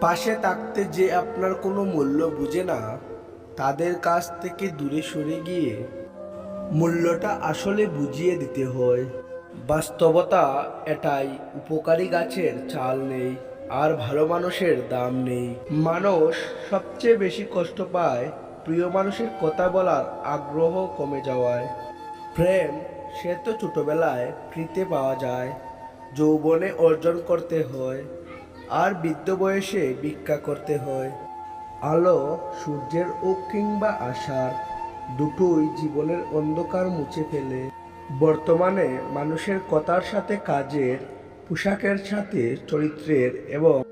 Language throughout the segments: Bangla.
পাশে থাকতে যে আপনার কোনো মূল্য বুঝে না, তাদের কাছ থেকে দূরে সরে গিয়ে মূল্যটা আসলে বুঝিয়ে দিতে হয়। বাস্তবতা এটাই, উপকারী গাছের চাল নেই, আর ভালো মানুষের দাম নেই। মানুষ সবচেয়ে বেশি কষ্ট পায় প্রিয় মানুষের কথা বলার আগ্রহ কমে যাওয়ায়। প্রেম, সে তো ছোটোবেলায় ফ্রিতে পাওয়া যায়, যৌবনে অর্জন করতে হয়। আর বৃদ্ধ বয়সে ভিক্ষা করতে হয়। আলো সূর্যের ও কিংবা আশার দুটোই জীবনের অন্ধকার মুছে ফেলে। বর্তমানে মানুষের কথার সাথে কাজের, পোশাকের সাথে চরিত্রের এবং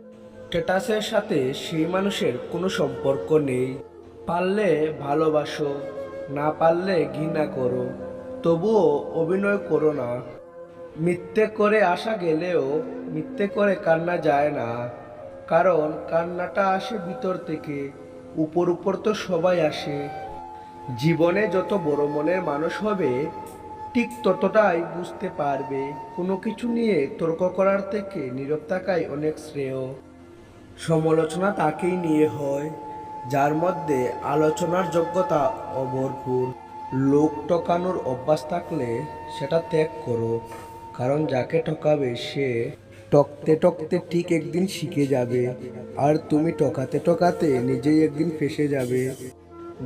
স্ট্যাটাসের সাথে সেই মানুষের কোনো সম্পর্ক নেই। পারলে ভালোবাসো, না পারলে ঘৃণা করো, তবুও অভিনয় করো না। মিথ্যে করে আসা গেলেও মিথ্যে করে কান্না যায় না। কারণ কান্নাটা আসে ভিতর থেকে, উপর উপর তো সবাই আসে। জীবনে যত বড় মনের মানুষ হবে, ঠিক ততটাই বুঝতে পারবে। কোনো কিছু নিয়ে তর্ক করার থেকে নীরব থাকাই অনেক শ্রেয়। সমালোচনা তাকেই নিয়ে হয়, যার মধ্যে আলোচনার যোগ্যতা অভরপুর। লোক টকানোর অভ্যাস থাকলে সেটা ত্যাগ করো। কারণ যাকে ঠকাবে সে টকতে টকতে ঠিক একদিন শিখে যাবে। আর তুমি টকাতে টকাতে নিজেই একদিন ফেসে যাবে।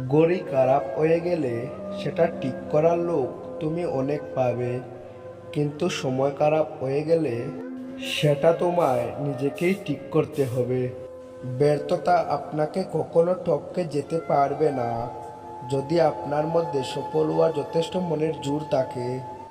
গড়ি খারাপ হয়ে গেলে সেটা ঠিক করার লোক তুমি অনেক পাবে। কিন্তু সময় খারাপ হয়ে গেলে সেটা তোমায় নিজেকেই ঠিক করতে হবে। ব্যর্থতা আপনাকে কখনো টপকে যেতে পারবে না। যদি আপনার মধ্যে সফল হওয়ার যথেষ্ট মনের জোর থাকে